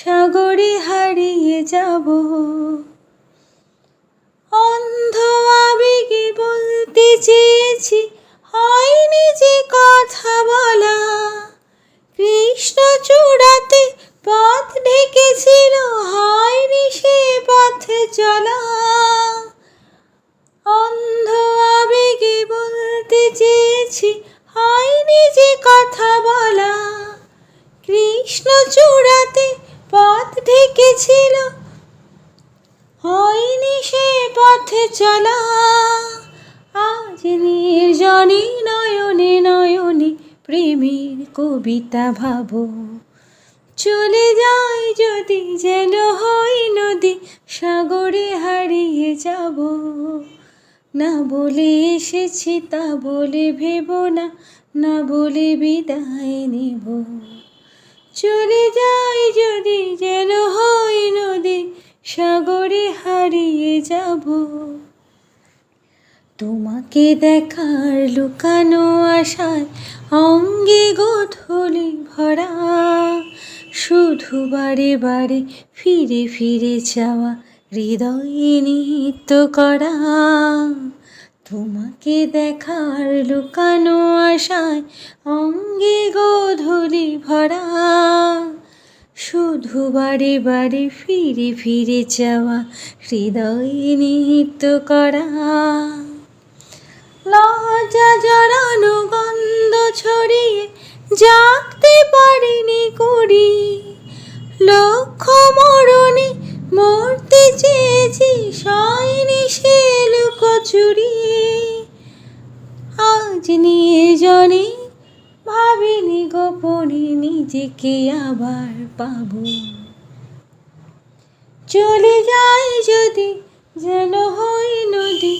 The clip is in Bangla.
সাগরে হারিয়ে যাব। অন্ধ আবেগে বলতে চেয়েছি, হয়নি যে কথা বলা। কৃষ্ণ চূড়াতে পথ ঢেকেছিল, হয়নি সে পথে চলা। অন্ধ আবেগে বলতে চেয়েছি, হয়নি যে কথা বলা। কৃষ্ণ চূড়াতে পথ ঢেকেছিল হয়নি সে পথে চলা। আজ নির্জনে নয়নে নয়নে প্রেমের কবিতা ভাবো। চলে যাই যদি যেন হই নদী, সাগরে হারিয়ে যাব। না বলে এসেছি, তা বলে ভেব না না বলে বিদায় নেব। চলে যাই যদি তোমাকে দেখার লুকানো আশায় অঙ্গে গোধূলি ভরা। শুধু বারে বারে ফিরে ফিরে যাওয়া, হৃদয়ে নিত্য করা। তোমাকে দেখার লুকানো আশায় অঙ্গে গোধূলি ভরা। শুধু বারে বারে ফিরে ফিরে যাওয়া, হৃদয়ে নিত্য করা। লজ্জা জড়ানো গন্ধ ছড়িয়ে জাগতে পারিনি করি লক্ষ্য মরণে মরতে চেয়েছি সয়নি সে লুকোচুরি আজ নিয়ে জনে ভাবিনি গোপনে নিজেকে আবার পাবো। চলে যাই যদি যেন হই নদী